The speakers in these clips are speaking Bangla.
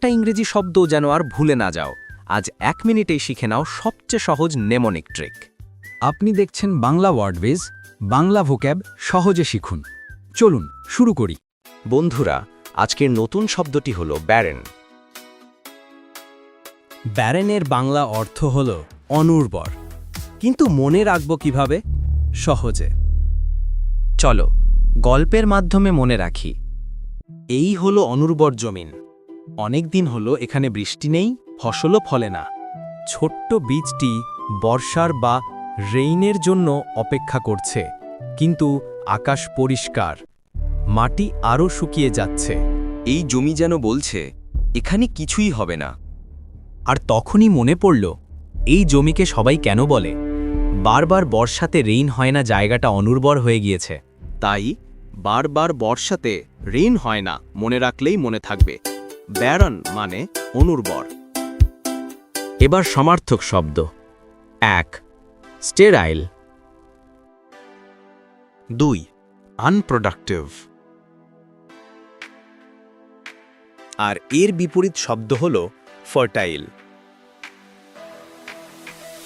একটা ইংরেজি শব্দ যেন আর ভুলে না যাও। আজ এক মিনিটেই শিখে নাও সবচেয়ে সহজ নেমনিক ট্রিক আপনি দেখছেন বাংলা ওয়ার্ডবেজ বাংলা ভোক্যাব সহজে শিখুন। চলুন, শুরু করি। বন্ধুরা, আজকের নতুন শব্দটি হল ব্যারেন ব্যারেনের বাংলা অর্থ হল অনুর্বর। কিন্তু মনে রাখব কীভাবে? সহজে। চলো, গল্পের মাধ্যমে মনে রাখি। এই হলো অনুর্বর জমিন। অনেক দিন হলো এখানে বৃষ্টি নেই ফসলও ফলে না। ছোট্ট বীজটি বর্ষার বা রেইনের জন্য অপেক্ষা করছে কিন্তু আকাশ পরিষ্কার মাটি আরও শুকিয়ে যাচ্ছে। এই জমি যেন বলছে এখানে কিছুই হবে না। আর তখনই মনে পড়ল এই জমিকে সবাই কেন বলে? বারবার বর্ষাতে রেইন হয় না জায়গাটা অনুর্বর হয়ে গিয়েছে। তাই বারবার বর্ষাতে রেইন হয় না মনে রাখলেই মনে থাকবে। ব্যারন মানে অনুর্বর। এবার সমার্থক শব্দ। এক, স্টেরাইল। দুই, আনপ্রোডাক্টিভ। আর এর বিপরীত শব্দ হল ফার্টাইল।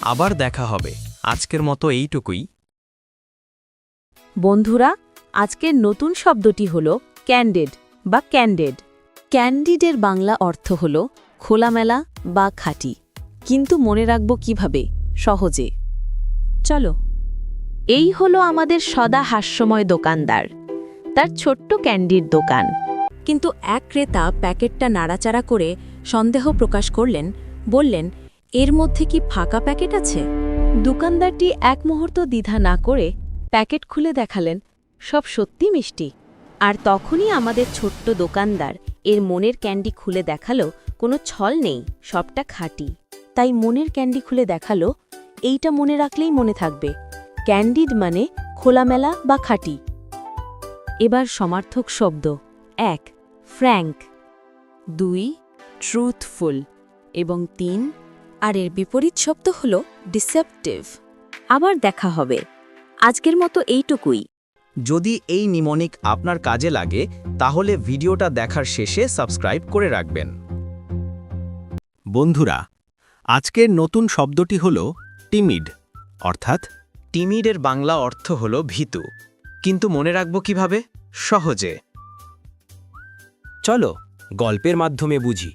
আবার দেখা হবে। আজকের মতো এইটুকুই। বন্ধুরা, আজকের নতুন শব্দটি হল ক্যান্ডেড বা ক্যান্ডেড। ক্যান্ডিডের বাংলা অর্থ হল খোলামেলা বা খাঁটি। কিন্তু মনে রাখব কীভাবে? সহজে। চলো। এই হলো আমাদের সদা হাস্যময় দোকানদার। তার ছোট্ট ক্যান্ডির দোকান। কিন্তু এক ক্রেতা প্যাকেটটা নাড়াচাড়া করে সন্দেহ প্রকাশ করলেন, বললেন, এর মধ্যে কি ফাঁকা প্যাকেট আছে? দোকানদারটি এক মুহূর্ত দ্বিধা না করে প্যাকেট খুলে দেখালেন, সব সত্যি মিষ্টি। আর তখনই আমাদের ছোট্ট দোকানদার এর মনের ক্যান্ডি খুলে দেখাল, কোনো ছল নেই, সবটা খাঁটি। তাই মনের ক্যান্ডি খুলে দেখাল, এইটা মনে রাখলেই মনে থাকবে। ক্যান্ডিড মানে খোলামেলা বা খাঁটি। এবার সমার্থক শব্দ। এক, ফ্র্যাঙ্ক। দুই, ট্রুথফুল। এবং তিন, আর এর বিপরীত শব্দ হল ডিসেপটিভ। আবার দেখা হবে। আজকের মতো এইটুকুই। যদি এই নিমনিক আপনার কাজে লাগে, তাহলে ভিডিওটা দেখার শেষে সাবস্ক্রাইব করে রাখবেন। বন্ধুরা, আজকের নতুন শব্দটি হল টিমিড অর্থাৎ টিমিডের বাংলা অর্থ হল ভীতু। কিন্তু মনে রাখব কীভাবে? সহজে। চলো গল্পের মাধ্যমে বুঝি।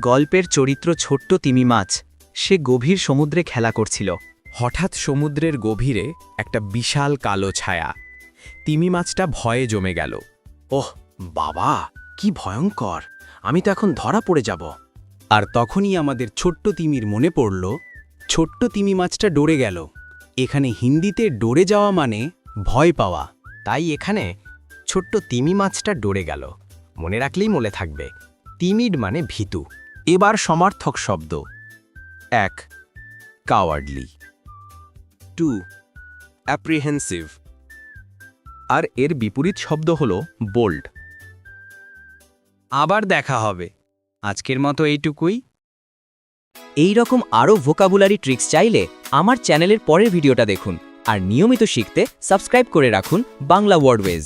গল্পের চরিত্র ছোট্ট তিমি মাছ, সে গভীর সমুদ্রে খেলা করছিল। হঠাৎ সমুদ্রের গভীরে একটা বিশাল কালো ছায়া। তিমি মাছটা ভয়ে জমে গেল। ওহ, বাবা, কি ভয়ঙ্কর। আমি তো এখন ধরা পড়ে যাব। আর তখনই আমাদের ছোট্ট তিমির মনে পড়ল, ছোট্ট তিমি মাছটা ডরে গেল। এখানে হিন্দিতে ডরে যাওয়া মানে ভয় পাওয়া। তাই এখানে ছোট্ট তিমি মাছটা ডরে গেল। মনে রাখলেই মনে থাকবে। তিমিড মানে ভীতু। এবার সমার্থক শব্দ। এক, কাওয়ার্ডলি। টু অ্যাপ্রিহেন্সিভ আর এর বিপরীত শব্দ হল বোল্ড আবার দেখা হবে। আজকের মতো এইটুকুই। এই রকম আরও ভোকাবুলারি ট্রিক্স চাইলে আমার চ্যানেলের পরের ভিডিওটা দেখুন। আর নিয়মিত শিখতে সাবস্ক্রাইব করে রাখুন বাংলা ওয়ার্ডওয়েজ